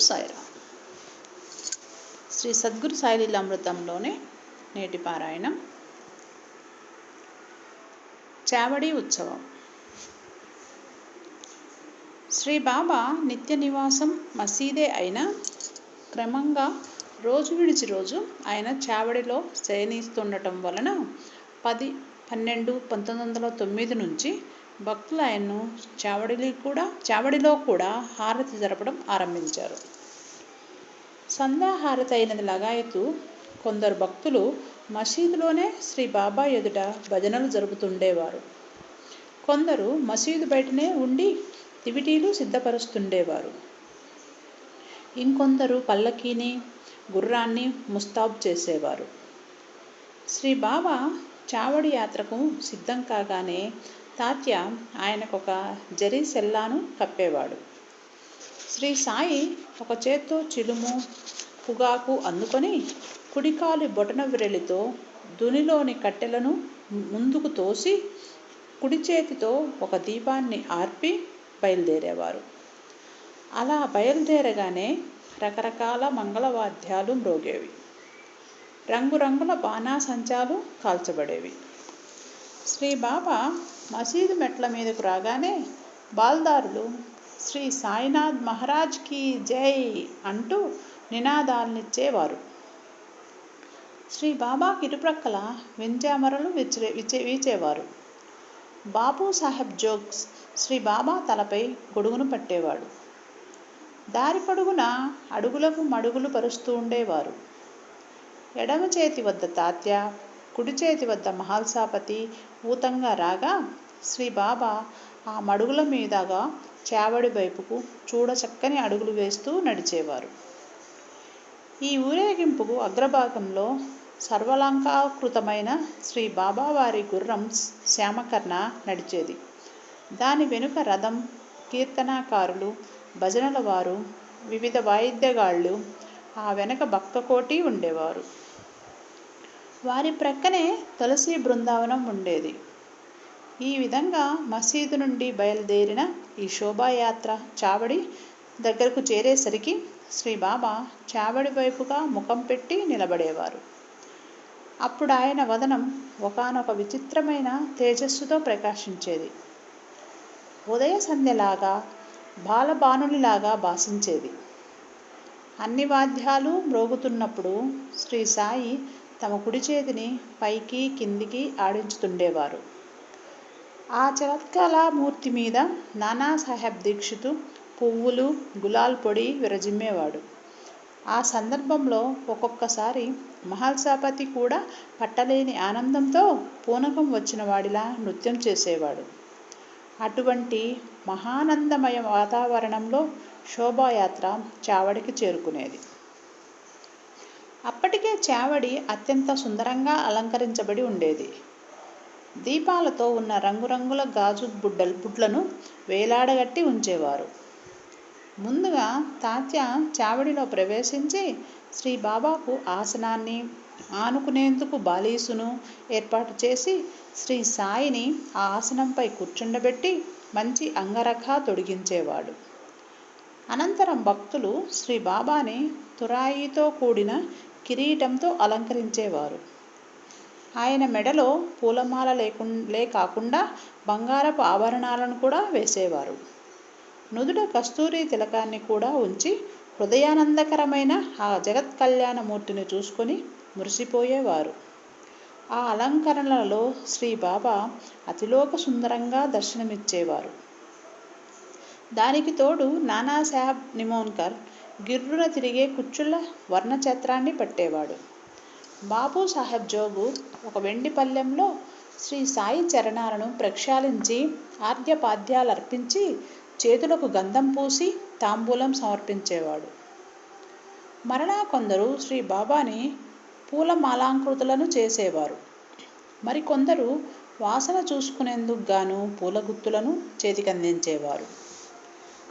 సాయిరామ్. శ్రీ సద్గురు సాయిలీలామృతంలోని నేటి పారాయణం. చావడి ఉత్సవం. శ్రీ బాబా నిత్య నివాసం మసీదే అయినా క్రమంగా రోజు విడిచి రోజు ఆయన చావడిలో శయనిస్తుండటం వలన పది పన్నెండు పంతొమ్మిది వందల తొమ్మిది నుంచి భక్తులు ఆయన్ను చావడిలో కూడా చావడిలో కూడా హారతి జరపడం ఆరంభించారు. సంధ్యాహారతి అయినది లగాయతు కొందరు భక్తులు మసీదులోనే శ్రీ బాబా ఎదుట భజనలు జరుపుతుండేవారు. కొందరు మసీదు బయటనే ఉండి తివిటీలు సిద్ధపరుస్తుండేవారు. ఇంకొందరు పల్లకీని గుర్రాన్ని ముస్తాబ్ చేసేవారు. శ్రీ బాబా చావడి యాత్రకు సిద్ధం కాగానే తాత్య ఆయనకొక జరీ సెల్లాను కప్పేవాడు. శ్రీ సాయి ఒక చేత్తో చిలుము పుగాకు అందుకొని కుడికాలి బొటన విరలితో దునిలోని కట్టెలను ముందుకు తోసి కుడి చేతితో ఒక దీపాన్ని ఆర్పి బయలుదేరేవారు. అలా బయలుదేరగానే రకరకాల మంగళవాద్యాలు మ్రోగేవి. రంగురంగుల బాణాసంచాలు కాల్చబడేవి. శ్రీ బాబా మసీదు మెట్ల మీదకు రాగానే బాల్దారులు శ్రీ సాయినాథ్ మహారాజ్కి జై అంటూ నినాదాలనిచ్చేవారు. శ్రీ బాబాకి ఇరుప్రక్కల వెంజామరలు విచ్చే విచ్చే వీచేవారు. బాబు సాహెబ్ జోక్స్ శ్రీ బాబా తలపై గొడుగును పట్టేవాడు. దారి పొడుగున అడుగులకు మడుగులు పరుస్తూ ఉండేవారు. ఎడమ చేతి వద్ద తాత్య కుడి చేతి వద్ద మహల్సాపతి ఊతంగా రాగా శ్రీ బాబా ఆ మడుగుల మీదగా చావడి వైపుకు చూడచక్కని అడుగులు వేస్తూ నడిచేవారు. ఈ ఊరేగింపుకు అగ్రభాగంలో సర్వలంకాకృతమైన శ్రీ బాబావారి గుర్రం శ్యామకర్ణ నడిచేది. దాని వెనుక రథం కీర్తనాకారులు భజనల వారు వివిధ వాయిద్యగాళ్ళు ఆ వెనక భక్తకోటి ఉండేవారు. వారి ప్రక్కనే తులసి బృందావనం ఉండేది. ఈ విధంగా మసీదు నుండి బయలుదేరిన ఈ శోభాయాత్ర చావడి దగ్గరకు చేరేసరికి శ్రీ బాబా చావడి వైపుగా ముఖం పెట్టి నిలబడేవారు. అప్పుడు ఆయన వదనం ఒకనొక విచిత్రమైన తేజస్సుతో ప్రకాశించేది. ఉదయ సంధ్యలాగా బాలబానునిలాగా భాషించేది. అన్ని వాద్యాలు మ్రోగుతున్నప్పుడు శ్రీ సాయి తమ కుడి చేతిని పైకి కిందికి ఆడించుతుండేవారు. ఆ చమత్కళామూర్తి మీద నానాసాహెబ్ దీక్షితు పువ్వులు గులాల్ పొడి విరజిమ్మేవాడు. ఆ సందర్భంలో ఒక్కొక్కసారి మహల్సాపతి కూడా పట్టలేని ఆనందంతో పూనకం వచ్చిన వాడిలా నృత్యం చేసేవాడు. అటువంటి మహానందమయ వాతావరణంలో శోభాయాత్ర చావడికి చేరుకునేది. అప్పటికే చావడి అత్యంత సుందరంగా అలంకరించబడి ఉండేది. దీపాలతో ఉన్న రంగురంగుల గాజు బుడ్డల్ బుడ్లను వేలాడగట్టి ఉంచేవారు. ముందుగా తాత్య చావడిలో ప్రవేశించి శ్రీ బాబాకు ఆసనాన్ని ఆనుకునేందుకు బాలీసును ఏర్పాటు చేసి శ్రీ సాయిని ఆ ఆసనంపై కూర్చుండబెట్టి మంచి అంగరఖ తొడిగించేవాడు. అనంతరం భక్తులు శ్రీ బాబాని తురాయితో కూడిన కిరీటంతో అలంకరించేవారు. ఆయన మెడలో పూలమాల లేకుండే కాకుండా బంగారపు ఆభరణాలను కూడా వేసేవారు. నుదుట కస్తూరి తిలకాన్ని కూడా ఉంచి హృదయానందకరమైన ఆ జగత్ కళ్యాణమూర్తిని చూసుకొని మురిసిపోయేవారు. ఆ అలంకరణలలో శ్రీ బాబా అతిలోక సుందరంగా దర్శనమిచ్చేవారు. దానికి తోడు నానాసాహెబ్ నిమోన్కర్ గిర్రున తిరిగే కుచ్చుల వర్ణచత్రాన్ని పట్టేవాడు. బాబు సాహెబ్ జోగు ఒక వెండి పల్లెంలో శ్రీ సాయి చరణాలను ప్రక్షాళించి ఆర్ఘ్యపాద్యాలు అర్పించి చేతులకు గంధం పూసి తాంబూలం సమర్పించేవాడు. మరలా కొందరు శ్రీ బాబాని పూలమాలాంకృతులను చేసేవారు. మరికొందరు వాసన చూసుకునేందుకు గాను పూల గుత్తులను చేతికందించేవారు.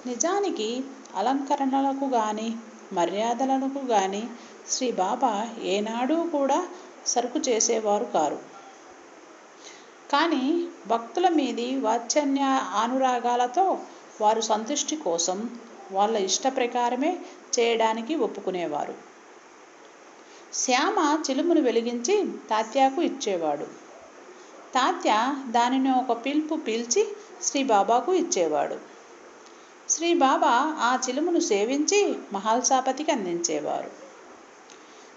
నిజానికి అలంకరణలకు కానీ మర్యాదలకు కానీ శ్రీ బాబా ఏనాడూ కూడా సరుకు చేసేవారు కారు. కానీ భక్తుల మీది వాత్సల్య అనురాగాలతో వారు సంతుష్టి కోసం వాళ్ళ ఇష్ట ప్రకారమే చేయడానికి ఒప్పుకునేవారు. శ్యామ చిలుమును వెలిగించి తాత్యాకు ఇచ్చేవాడు. తాత్య దానిని ఒక పిలుపు పీల్చి శ్రీ బాబాకు ఇచ్చేవాడు. శ్రీ బాబా ఆ చిలుమును సేవించి మహాల్సాపతికి అందించేవారు.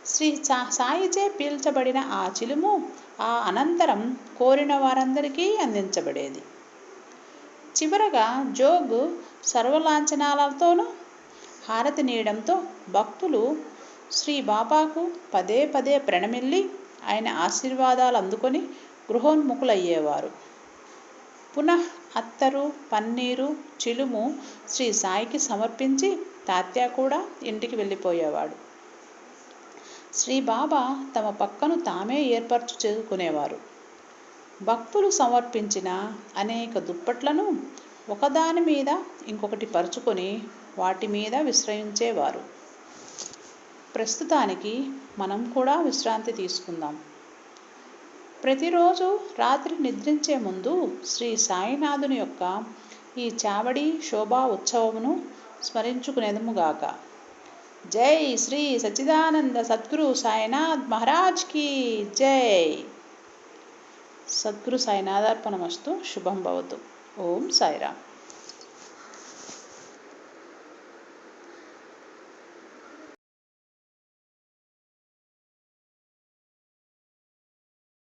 శ్రీ సా సాయిచే పీల్చబడిన ఆ చిలుము ఆ అనంతరం కోరిన వారందరికీ అందించబడేది. చివరగా జోగ్ సర్వలాంఛనాలతోనూ హారతి నీయడంతో భక్తులు శ్రీ బాబాకు పదే పదే ప్రణమిల్లి ఆయన ఆశీర్వాదాలు అందుకొని గృహోన్ముఖులయ్యేవారు. పునః అత్తరు పన్నీరు చిలుము శ్రీ సాయికి సమర్పించి తాత్య కూడా ఇంటికి వెళ్ళిపోయేవాడు. శ్రీ బాబా తమ పక్కను తామే ఏర్పరచు చేసుకునేవారు. భక్తులు సమర్పించిన అనేక దుప్పట్లను ఒకదాని మీద ఇంకొకటి పరుచుకొని వాటి మీద విశ్రయించేవారు. ప్రస్తుతానికి మనం కూడా విశ్రాంతి తీసుకుందాం. ప్రతిరోజు రాత్రి నిద్రించే ముందు శ్రీ సాయినాథుని యొక్క ఈ చావడి శోభా ఉత్సవమును స్మరించుకునేదముగాక. జై శ్రీ సచ్చిదానంద సద్గురు సాయినాథ్ మహారాజ్కి జై. సద్గురు సాయినాథార్పణమస్తు శుభం భవతు. ఓం సాయిరామ్.